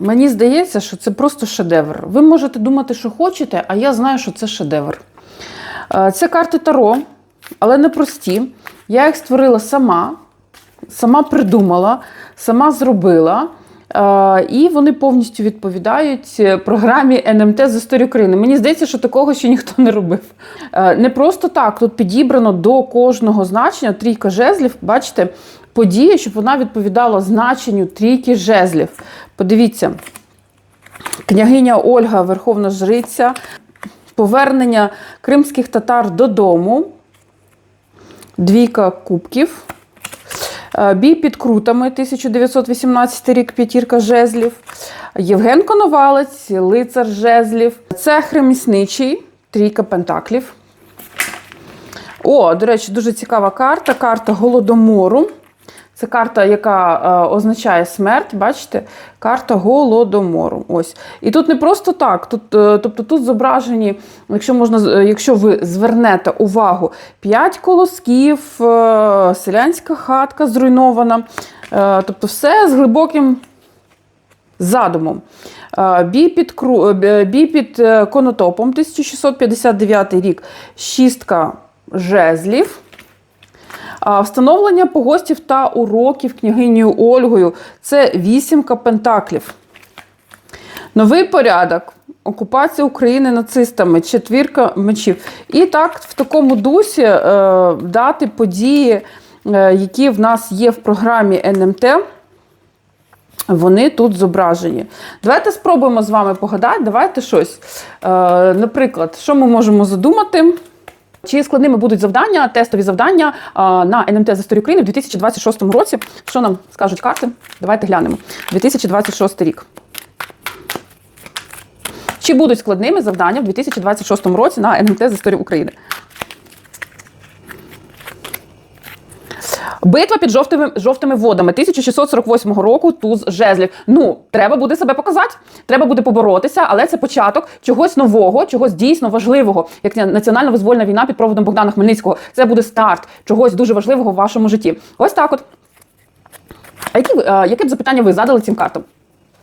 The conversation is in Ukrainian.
Мені здається, що це просто шедевр. Ви можете думати, що хочете, а я знаю, що це шедевр. Е, Це карти Таро, але не прості. Я їх створила сама, сама придумала, сама зробила. Е, І вони повністю відповідають е, програмі НМТ з історії України. Мені здається, що такого ще ніхто не робив. Не просто так, тут підібрано до кожного значення трійка жезлів. Бачите, подія, щоб вона відповідала значенню трійки жезлів. Подивіться, княгиня Ольга, Верховна Жриця, повернення кримських татар додому, двійка кубків. Е, Бій під крутами 1918 рік, п'ятірка жезлів. Євген Коновалець, лицар жезлів. Цех ремісничий, трійка пентаклів. О, до речі, дуже цікава карта. Карта Голодомору. Це карта, яка е, означає смерть, бачите? Карта Голодомору. Ось. І тут не просто так. Тут, е, тобто тут зображені, якщо можна, е, якщо ви звернете увагу, п'ять колосків, е, селянська хатка зруйнована. Е, тобто все з глибоким задумом. Е, Бій під, кру... е, бій під е, конотопом 1659 рік. Шістка жезлів. Встановлення погостів та уроків княгинею Ольгою це вісімка пентаклів. Новий порядок. Окупація України нацистами, четвірка мечів. І так, в такому дусі е, дати події, е, які в нас є в програмі НМТ, вони тут зображені. Давайте спробуємо з вами погадати. Давайте щось. Е, наприклад, що ми можемо задумати? Чи складними будуть завдання, тестові завдання на НМТ з історії України в 2026 році? Що нам скажуть карти? Давайте глянемо. 2026 рік. Чи будуть складними завдання в 2026 році на НМТ з історії України? Битва під жовтими, жовтими водами 1648 року туз жезлів. Ну, треба буде себе показати, треба буде поборотися, але це початок чогось нового, чогось дійсно важливого, як національно визвольна війна під проводом Богдана Хмельницького. Це буде старт чогось дуже важливого в вашому житті. Ось так от. А які, а, яке б запитання ви задали цим картам?